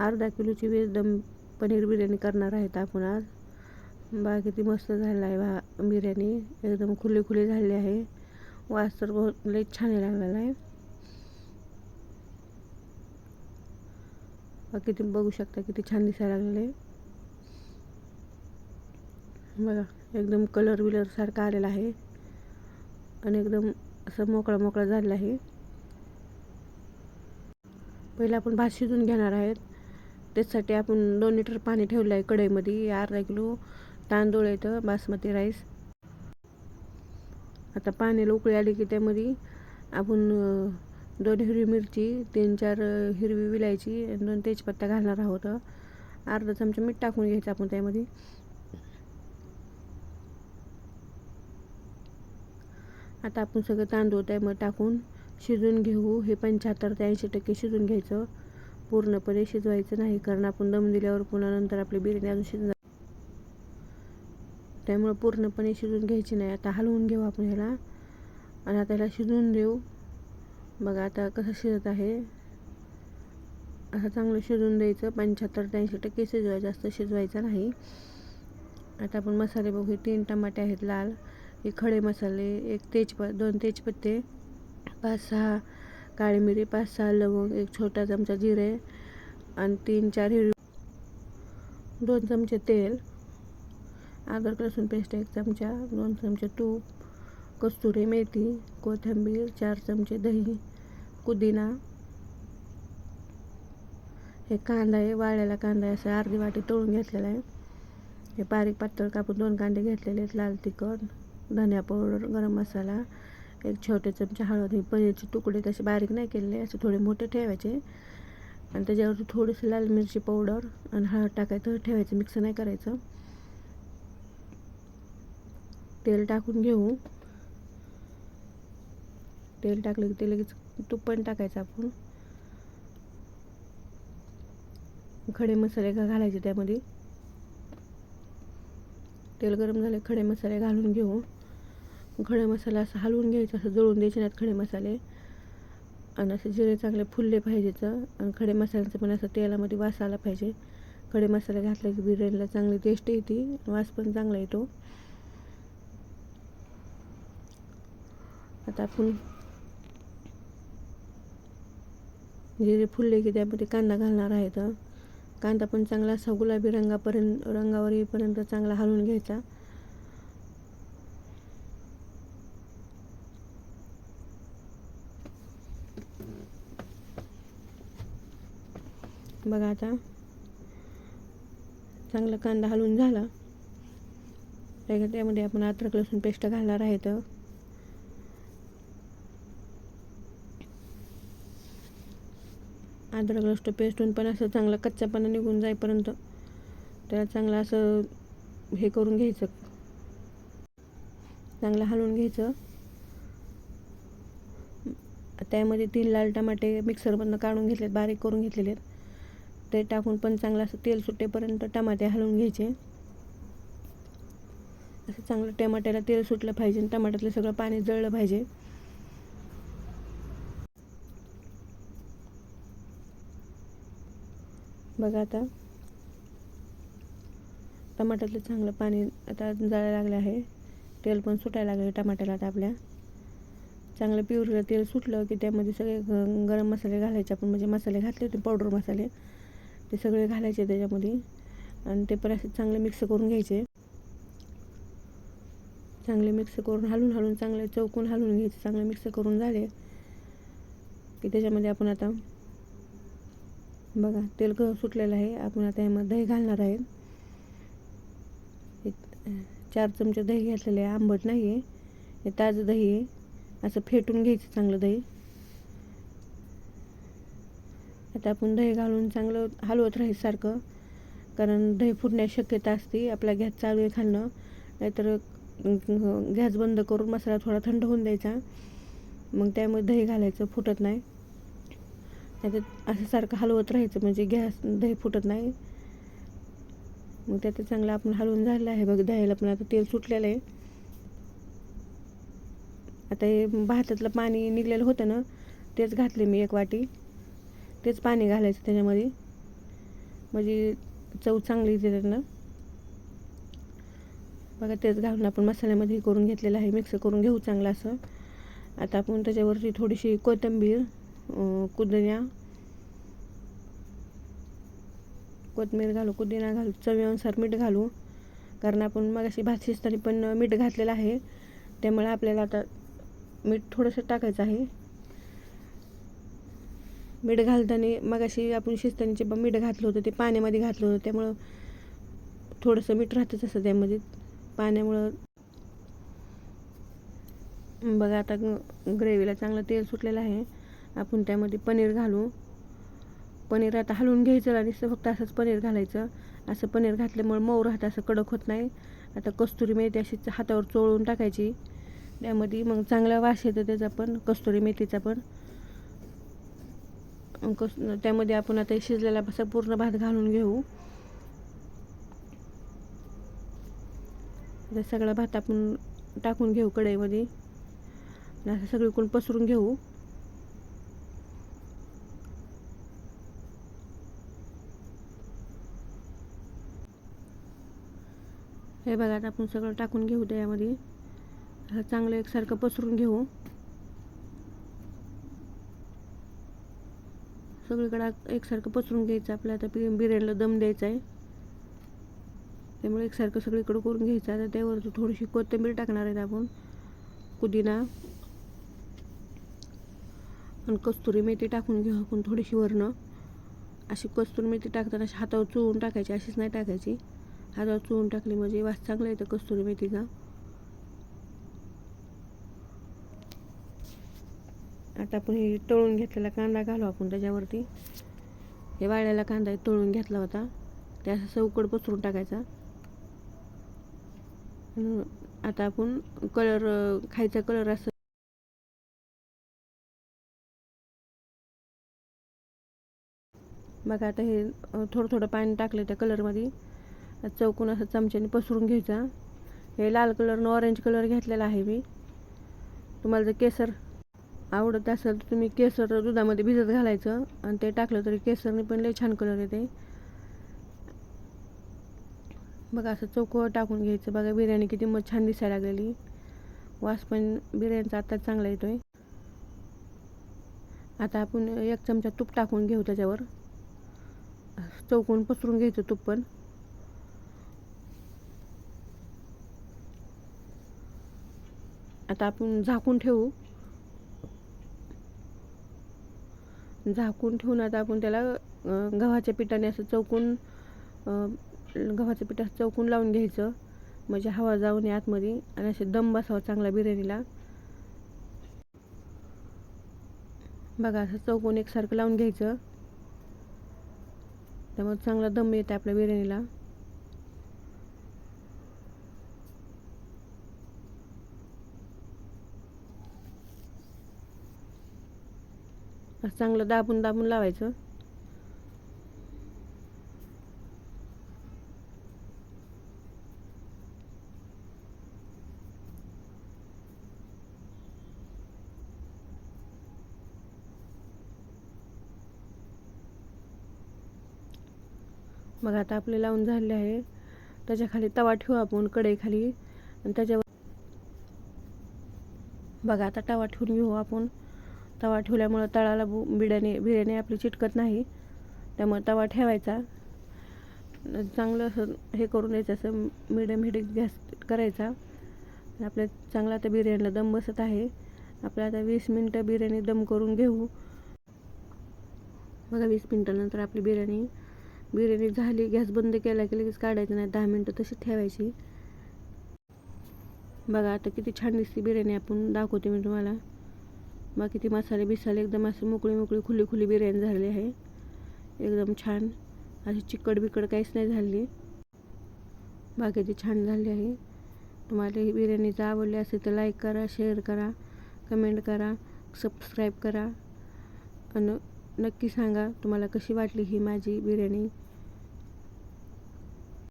अर्धा किलोची वे दम पनीर बिर्याणी करणार आहेत आपण आज. बाकी किती मस्त झालेला आहे बा बिर्याणी. एकदम खुली खुली झालेली आहे. वास तर बहुत लई छान लागलेला आहे. बाकी तुम्ही बघू शकता किती छान दिसायला लागलेलं आहे. बघा एकदम कलर विलर सारखा आलेला आहे. आणि एकदम असं मोकळा मोकळा झालेला आहे. पहिला आपण भात शिजून घेणार आहेत. त्याच्यासाठी आपण दोन लिटर पाणी ठेवलं आहे कढईमध्ये. अर्धा किलो तांदूळ येतं बासमती राईस आता पाण्याला उकळी आली की त्यामध्ये आपण दोन हिरवी मिरची तीन चार हिरवी विलायची आणि दोन तेजपत्ता घालणार आहोत. अर्धा चमचा मीठ टाकून घ्यायचं आपण त्यामध्ये. आता आपण सगळं तांदूळ त्यामध्ये टाकून शिजून घेऊ. हे पंच्याहत्तर ते ऐंशी टक्के शिजून घ्यायचं. पूर्णपणे शिजवायचं नाही कारण आपण दम दिल्यावर पुन्हा नंतर आपली बिर्याणी अजून शिजणार त्यामुळं पूर्णपणे शिजून घ्यायची नाही. आता हलवून घेऊ आपण ह्याला. आणि आता ह्याला शिजवून देऊ. बघा आता कसं शिजत आहे. असं चांगलं शिजवून द्यायचं. पंच्याहत्तर ते ऐंशी टक्के शिजवायचं. जास्त शिजवायचं नाही. आता आपण मसाले बघू. तीन टमाटे आहेत लाल. हे खडे मसाले. एक तेजप दोन तेजपत्ते. पाच सहा काळी मिरी पाच सहा लवंग एक छोटा चमचा जिरे आणि तीन चार हिरवी दोन चमचे तेल अद्रक लसूण पेस्ट एक चमचा दोन चमचे तूप कस्तुरी मेथी कोथिंबीर चार चमचे दही पुदिना. हे कांदा आहे वाळलेला कांदा आहे असं अर्धी वाटी तळून घेतलेला आहे. हे बारीक पातळ कापून दोन कांदे घेतलेले आहेत लाल तिखट धनिया पावडर गरम मसाला एक छोटे चमचे हळद हे पनीरचे तुकडे तसे बारीक नाही केलेले असे थोडे मोठे ठेवायचे. आणि त्याच्यावरती थोडीशी लाल मिरची पावडर आणि हळद टाकायचं. ठेवायचं मिक्स नाही करायचं. तेल टाकून घेऊ. तेल टाकलं की ते लगेच तूप पण टाकायचं आपण. खडे मसाले का घालायचे त्यामध्ये. तेल गरम झाले खडे मसाले घालून घेऊ. खडे मसाला असं हलवून घ्यायचं असं जळून द्यायचे नाहीत खडे मसाले. आणि असे जिरे चांगले फुलले पाहिजेचं आणि खडे मसाल्यांचं पण असं तेलामध्ये वास आला पाहिजे. खडे मसाले घातले की बिर्याणीला चांगली टेस्ट येते वास पण चांगला येतो. आता आपण जिरे फुलले की त्यामध्ये कांदा घालणार आहेत कांदा पण चांगला असा गुलाबी रंगापर्यंत रंगावर येईपर्यंत चांगला हलवून घ्यायचा. बघा आता. चांगला कांदा हलवून झाला. त्यामध्ये आपण अद्रक लसूण पेस्ट घालणार आहेत अद्रक लसूण पेस्टून पण असं चांगलं कच्चापणा निघून जाईपर्यंत त्याला चांगलं असं हे करून घ्यायचं. चांगलं हलवून घ्यायचं. त्यामध्ये तीन लाल टमाटे मिक्सरमधनं काढून घेतलेत बारीक करून घेतलेले आहेत ते टाकून पण चांगलं असं तेल सुटेपर्यंत टमाटे हलवून घ्यायचे. असं चांगलं टमाट्याला तेल सुटलं पाहिजे टमाट्यातलं सगळं पाणी जळलं पाहिजे. बघा आता. टमाट्यातलं चांगलं पाणी आता जायला लागलं आहे. तेल पण सुटायला लागले टमाट्याला आता आपल्या. चांगलं पिवरलं तेल सुटलं की त्यामध्ये सगळे गरम मसाले घालायचे आपण. म्हणजे मसाले घातले होते पावडर मसाले. ते सगळे घालायचे त्याच्यामध्ये. आणि ते परत चांगले मिक्स करून घ्यायचे. चांगले मिक्स करून हलून हलून चांगले चौकून हलून घ्यायचे. चांगले मिक्स करून झाले की त्याच्यामध्ये आपण आता बघा तेल ग सुटलेलं आहे. आपण आता यामध्ये दही घालणार आहे. चार चमचे दही घातलेले आहे. आंबट नाही आहे हे ताजं दही आहे. असं फेटून घ्यायचं चांगलं दही. आता आपण दही घालून चांगलं हलवत राहायचं सारखं कारण दही फुटण्याची शक्यता असते आपला गॅस चालू आहे खाणं नाहीतर गॅस बंद करून मसाला थोडा थंड होऊन द्यायचा. मग त्यामुळे दही घालायचं फुटत नाही. नाहीतर असं सारखं हलवत राहायचं म्हणजे गॅस दही फुटत नाही. मग त्यात चांगलं आपण हलवून झालेलं आहे. बघ दह्याला पण आता तेल सुटलेलं आहे. आता हे भातातलं पाणी निघलेलं होतं ना तेच घातले मी एक वाटी. तेच पाणी घालायचं त्याच्यामध्ये. म्हणजे चव चांगली येते त्यांना. बघा तेच घालून आपण मसाल्यामध्ये करून घेतलेलं आहे. मिक्स करून घेऊ चांगलं असं. आता आपण त्याच्यावरती थोडीशी कोथिंबीर कुदण्या कोथमीर घालू पुदिना घालू चवीनुसार मीठ घालू. कारण आपण मगाशी भात शिजताना पण मीठ घातलेलं आहे. त्यामुळे आपल्याला आता मीठ थोडंसं टाकायचं आहे. मीठ घालताना मगाशी आपण शिजताना मीठ घातलं होतं ते पाण्यामध्ये घातलं होतं त्यामुळं थोडंसं मीठ राहतंच असं त्यामध्ये. पाण्यामुळं बघा आता ग्रेव्हीला चांगलं तेल सुटलेलं आहे. आपण त्यामध्ये पनीर घालू. पनीर आता हलवून घ्यायचं आणि फक्त असंच पनीर घालायचं. असं पनीर घातल्यामुळे मऊ राहतं असं कडक होत नाही. आता कस्तुरी मेथी अशी हातावर चोळून टाकायची. त्यामध्ये मग चांगला वास येतो त्याचा पण कस्तुरी मेथीचा पण. कस त्यामध्ये आपण आता शिजलेला असा पूर्ण भात घालून घेऊ. आता सगळा भात आपण टाकून घेऊ कढईमध्ये. असं सगळीकडून पसरून घेऊ. हे बघा आता आपण सगळं टाकून घेऊ त्यामध्ये. असं चांगलं एकसारखं पसरून घेऊ. सगळीकडं एकसारखं पसरून घ्यायचं आपल्या आता बि बिर्याणीला दम द्यायचा आहे. त्यामुळे एकसारखं सगळीकडं करून घ्यायचं. आता त्यावर थोडीशी कोथिंबीर टाकणार आहेत आपण. पुदिना. आणि कस्तुरी मेथी टाकून घेऊ आपण थोडीशी वरणं. अशी कस्तुरी मेथी टाकताना अशी हातावर चोळून टाकायची. अशीच नाही टाकायची. हातावर चोळून टाकली म्हणजे वास चांगला येतं कस्तुरी मेथीचा. आता आपण हे तळून घेतलेला कांदा घालू आपण त्याच्यावरती. हे वाळलेला कांदा तळून घेतला होता. ते असं चौकड पसरून टाकायचा. आता आपण कलर खायचा कलर असं बघा आता हे थोडं थोडं पाणी टाकलं त्या कलरमध्ये. चौकून असं चमच्याने पसरून घ्यायचा. हे लाल कलरनं ऑरेंज कलर घेतलेला आहे मी. तुम्हाला जर केसर आवडत असेल तर तुम्ही केसर दुधामध्ये भिजत घालायचं. आणि ते टाकलं तरी केसरने पण लई छान कलर येते. बघा असं चौकोवर टाकून घ्यायचं. बघा बिर्याणी किती मग छान दिसायला लागलेली. वास पण बिर्याणीचा आता चांगला येतोय. आता आपण एक चमचा तूप टाकून घेऊ त्याच्यावर. चौकून पसरून घ्यायचं तूप पण. आता आपण झाकून ठेवू. झाकून ठेवून आता आपण त्याला गव्हाच्या पिठाने असं चौकून गव्हाच्या पिठात चौकून लावून घ्यायचं. म्हणजे हवा जाऊ नये आतमध्ये आणि असे दम बसावा चांगला बिर्याणीला. बघा असं चौकून एकसारखं लावून घ्यायचं. त्यामुळे चांगला दम येते आपल्या बिर्याणीला. चांगलं दाबून दाबून लावायचं. मग आता आपले लावून झाले आहे. त्याच्याखाली तवा ठेवू आपण कढईखाली आणि त्याच्यावर बघा आता तवा ठेवून घेऊ आपण. तवा ठेवल्यामुळं तळाला बु बिर्याणी बिर्याणी आपली चिटकत नाही. त्यामुळे तवा ठेवायचा. चांगलं असं हे करून द्यायचं असं मिडियम हिट गॅस करायचा. आपल्या चांगला आता बिर्याणीला दम बसत आहे. आपल्या आता वीस मिनटं बिर्याणी दम करून घेऊ. बघा वीस मिनटानंतर आपली बिर्याणी बिर्याणी झाली. गॅस बंद केला की लगेच काढायचं नाही. दहा मिनटं तशी ठेवायची. बघा आता किती छान दिसते बिर्याणी. आपण दाखवते मी तुम्हाला. बाकी किती मसाले बिसाले एकदम असे मोकळी मोकळी खुली खुली बिर्याणी झालेली आहे. एकदम छान. अशी चिकट बिकट काहीच नाही झाली बाकी ती छान झाली आहे. तुम्हाला ही बिर्याणी जर आवडली असेल तर लाईक करा शेअर करा कमेंट करा सबस्क्राईब करा. आणि नक्की सांगा तुम्हाला कशी वाटली ही माझी बिर्याणी.